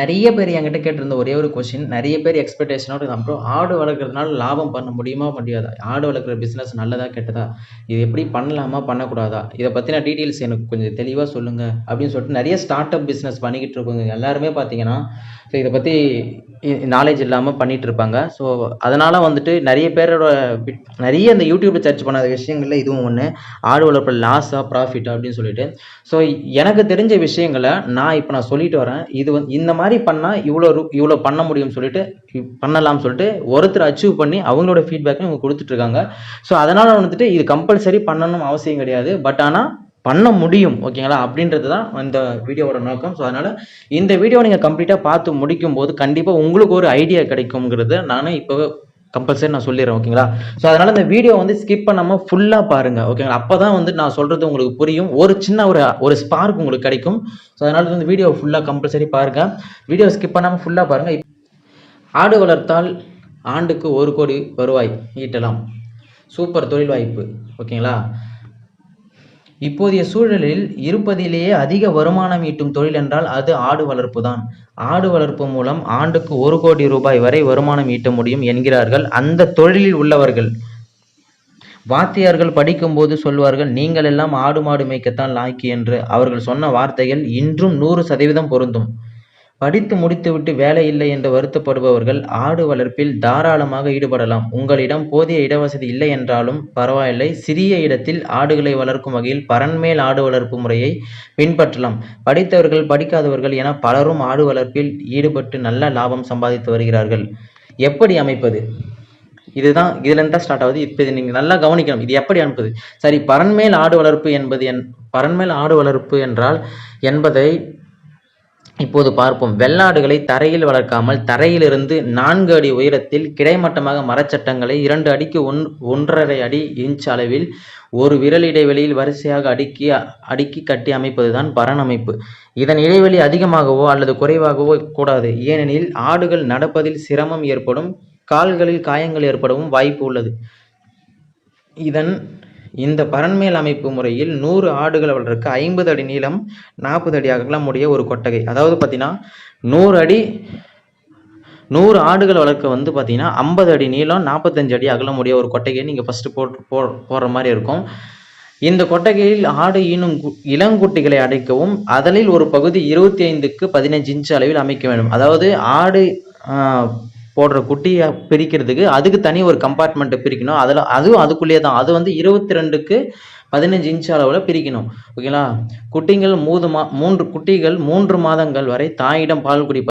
நிறைய பேர் என்கிட்ட கேட்டிருந்த ஒரே ஒரு கொஸ்டின் நிறைய பேர் எக்ஸ்பெக்டேஷனோட அப்புறம் ஆடு வளர்க்குறதுனால லாபம் பண்ண முடியுமா முடியாதா? ஆடு வளர்க்குற பிஸ்னஸ் நல்லதா கெட்டதா? இது எப்படி பண்ணலாமா பண்ணக்கூடாதா? இதை பற்றின டீட்டெயில்ஸ் எனக்கு கொஞ்சம் தெளிவாக சொல்லுங்கள் அப்படின்னு சொல்லிட்டு நிறைய ஸ்டார்ட் அப் பிஸ்னஸ் பண்ணிக்கிட்டு இருக்கவங்க எல்லாருமே பார்த்தீங்கன்னா ஸோ இதை பற்றி நாலேஜ் இல்லாமல் பண்ணிகிட்டு இருப்பாங்க. ஸோ அதனால் வந்துட்டு நிறைய பேரோட நிறைய இந்த யூடியூப்பில் சர்ச் பண்ணாத விஷயங்களில் இதுவும் ஒன்று ஆடு வளர்ப்பு லாஸாக ப்ராஃபிட் அப்படின்னு சொல்லிட்டு. ஸோ எனக்கு தெரிஞ்ச விஷயங்களை நான் இப்போ நான் சொல்லிட்டு வரேன். இது வந்து இந்த மாதிரி மாதிரி பண்ணால் இவ்வளோ ரூ இவ்வளோ பண்ண முடியும்னு சொல்லிட்டு பண்ணலாம்னு சொல்லிட்டு ஒருத்தர் அச்சீவ் பண்ணி அவங்களோட ஃபீட்பேக்கும் இவங்க கொடுத்துட்ருக்காங்க. ஸோ அதனால் வந்துட்டு இது கம்பல்சரி பண்ணணும் அவசியம் கிடையாது. பட் ஆனால் பண்ண முடியும் ஓகேங்களா? அப்படின்றது தான் இந்த வீடியோவோட நோக்கம். ஸோ அதனால் இந்த வீடியோ நீங்கள் கம்ப்ளீட்டாக பார்த்து முடிக்கும் போது கண்டிப்பாக உங்களுக்கு ஒரு ஐடியா கிடைக்குங்கிறத நான் இப்போ கம்பல்சரி நான் சொல்லிடுறேன் ஓகேங்களா ஸோ அதனால் இந்த வீடியோ வந்து ஸ்கிப் பண்ணாமல் ஃபுல்லாக பாருங்கள் ஓகேங்களா அப்போ தான் வந்து நான் சொல்கிறது உங்களுக்கு புரியும். ஒரு சின்ன ஒரு ஒரு ஸ்பார்க் உங்களுக்கு கிடைக்கும். ஸோ அதனால் வந்து வீடியோ ஃபுல்லாக கம்பல்சரி பாருங்கள் வீடியோ ஸ்கிப் பண்ணாமல் ஃபுல்லாக பாருங்கள் ஆடு வளர்த்தால் ஆண்டுக்கு ஒரு கோடி வருவாய் ஈட்டலாம். சூப்பர் தொழில் வாய்ப்பு ஓகேங்களா இப்போதைய சூழலில் இருப்பதிலேயே அதிக வருமானம் ஈட்டும் தொழில் என்றால் அது ஆடு வளர்ப்பு தான் ஆடு வளர்ப்பு மூலம் ஆண்டுக்கு ஒரு கோடி ரூபாய் வரை வருமானம் ஈட்ட முடியும் என்கிறார்கள் அந்த தொழிலில் உள்ளவர்கள். வாத்தியார்கள் படிக்கும்போது சொல்வார்கள் நீங்கள் எல்லாம் ஆடு மாடு மேய்க்கத்தான் லாய்க்கு என்று. அவர்கள் சொன்ன வார்த்தைகள் இன்றும் நூறு சதவீதம் பொருந்தும். படித்து முடித்துவிட்டு வேலை இல்லை என்று வருத்தப்படுபவர்கள் ஆடு வளர்ப்பில் தாராளமாக ஈடுபடலாம். உங்களிடம் போதிய இடவசதி இல்லை என்றாலும் பரவாயில்லை. சிறிய இடத்தில் ஆடுகளை வளர்க்கும் வகையில் பரன்மேல் ஆடு வளர்ப்பு முறையை பின்பற்றலாம். படித்தவர்கள் படிக்காதவர்கள் என பலரும் ஆடு வளர்ப்பில் ஈடுபட்டு நல்ல லாபம் சம்பாதித்து வருகிறார்கள். எப்படி அமைப்பது? இதுதான் இதுல தான் ஸ்டார்ட் ஆகுது. இப்போ இது நீங்க நல்லா கவனிக்கணும். இது எப்படி அனுப்புது சரி பரன்மேல் ஆடு வளர்ப்பு என்பது என் பரன்மேல் ஆடு வளர்ப்பு என்றால் என்பதை இப்போது பார்ப்போம். வெள்ளாடுகளை தரையில் வளர்க்காமல் தரையிலிருந்து நான்கு அடி உயரத்தில் கிடைமட்டமாக மரச்சட்டங்களை இரண்டு அடிக்கு ஒன் ஒன்றரை அடி இன்ச் அளவில் ஒரு விரல் இடைவெளியில் வரிசையாக அடுக்கி அடுக்கி கட்டி அமைப்பதுதான் பரண் அமைப்பு. இதன் இடைவெளி அதிகமாகவோ அல்லது குறைவாகவோ கூடாது. ஏனெனில் ஆடுகள் நடப்பதில் சிரமம் ஏற்படும் கால்களில் காயங்கள் ஏற்படவும் வாய்ப்பு உள்ளது. இதன் இந்த பரண்மேல் அமைப்பு முறையில் நூறு ஆடுகள் வளர்க்க ஐம்பது அடி நீளம் நாற்பது அடி அகலம் உடைய ஒரு கொட்டகை. அதாவது பார்த்தீங்கன்னா நூறு அடி நூறு ஆடுகள் வளர்க்க வந்து பார்த்தீங்கன்னா ஐம்பது அடி நீளம் நாற்பத்தஞ்சு அடி அகலம் உடைய ஒரு கொட்டகையை நீங்கள் ஃபஸ்ட்டு போட்டு போ போடுற மாதிரி இருக்கும். இந்த கொட்டகையில் ஆடு ஈனும் கு- இளங்குட்டிகளை அடைக்கவும் அதனில் ஒரு பகுதி இருபத்தி ஐந்துக்கு பதினஞ்சு இன்ச்சு அளவில் அமைக்க வேண்டும். அதாவது ஆடு போடுற குட்டியை பிரிக்கிறதுக்கு அதுக்கு தனி ஒரு கம்பார்ட்மெண்ட்டை பிரிக்கணும். அதில் அதுவும் அதுக்குள்ளேயே தான். அது வந்து இருபத்தி ரெண்டுக்கு பதினஞ்சு இன்ச் அளவில் பிரிக்கணும். ஓகேங்களா குட்டிகள் மூது மா மூன்று குட்டிகள் மூன்று மாதங்கள் வரை தாயிடம் பால் குடிப்ப